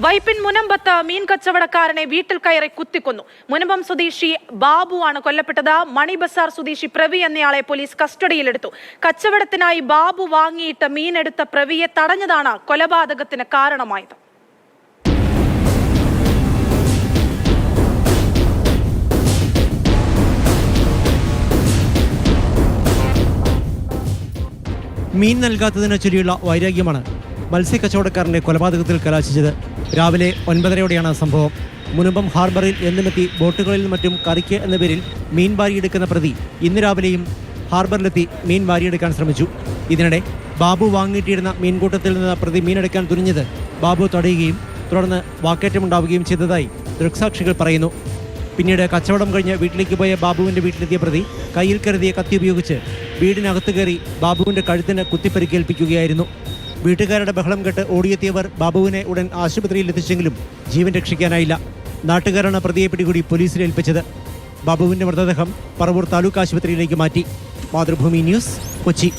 വൈപ്പിൻ മുനമ്പത്ത് മീൻ കച്ചവടക്കാരനെ വീട്ടിൽ കയറി കുത്തിക്കൊന്നു. മുനമ്പം സ്വദേശി ബാബു ആണ് കൊല്ലപ്പെട്ടത്. മണി ബസാർ സ്വദേശി പ്രവി എന്നയാളെ പോലീസ് കസ്റ്റഡിയിലെടുത്തു. കച്ചവടത്തിനായി ബാബു വാങ്ങിയിട്ട് മീനെടുത്ത പ്രവിയെ തടഞ്ഞതാണ് കൊലപാതകത്തിന് കാരണമായത്. മീൻ നൽകാത്തതിനെ ചൊല്ലിയുള്ള വൈരാഗ്യമാണ് മത്സ്യക്കച്ചവടക്കാരന്റെ കൊലപാതകത്തിൽ കലാശിച്ചത് രാവിലെ ഒൻപതരയോടെയാണ് സംഭവം. മുനമ്പം ഹാർബറിൽ എന്നുമെത്തി ബോട്ടുകളിൽ മറ്റും കറിക്ക് എന്ന പേരിൽ മീൻ വാരിയെടുക്കുന്ന പ്രതി ഇന്ന് രാവിലെയും ഹാർബറിലെത്തി മീൻ വാരിയെടുക്കാൻ ശ്രമിച്ചു. ഇതിനിടെ ബാബു വാങ്ങിയിട്ടിരുന്ന മീൻകൂട്ടത്തിൽ നിന്ന് പ്രതി മീനെടുക്കാൻ തുനിഞ്ഞത് ബാബു തടയുകയും തുടർന്ന് വാക്കേറ്റമുണ്ടാവുകയും ചെയ്തതായി ദൃക്സാക്ഷികൾ പറയുന്നു. പിന്നീട് കച്ചവടം കഴിഞ്ഞ് വീട്ടിലേക്ക് പോയ ബാബുവിന്റെ വീട്ടിലെത്തിയ പ്രതി കയ്യിൽ കരുതിയ കത്തി ഉപയോഗിച്ച് വീടിനകത്ത് കയറി ബാബുവിന്റെ കഴുത്തിന് കുത്തിപ്പരിക്കേൽപ്പിക്കുകയായിരുന്നു. വീട്ടുകാരുടെ ബഹളം കെട്ട് ഓടിയെത്തിയവർ ബാബുവിനെ ഉടൻ ആശുപത്രിയിൽ എത്തിച്ചെങ്കിലും ജീവൻ രക്ഷിക്കാനായില്ല. നാട്ടുകാരാണ് പ്രതിയെ പിടികൂടി പോലീസിൽ ഏൽപ്പിച്ചത്. ബാബുവിന്റെ മൃതദേഹം പറവൂർ താലൂക്ക് ആശുപത്രിയിലേക്ക് മാറ്റി. മാതൃഭൂമി ന്യൂസ് കൊച്ചി.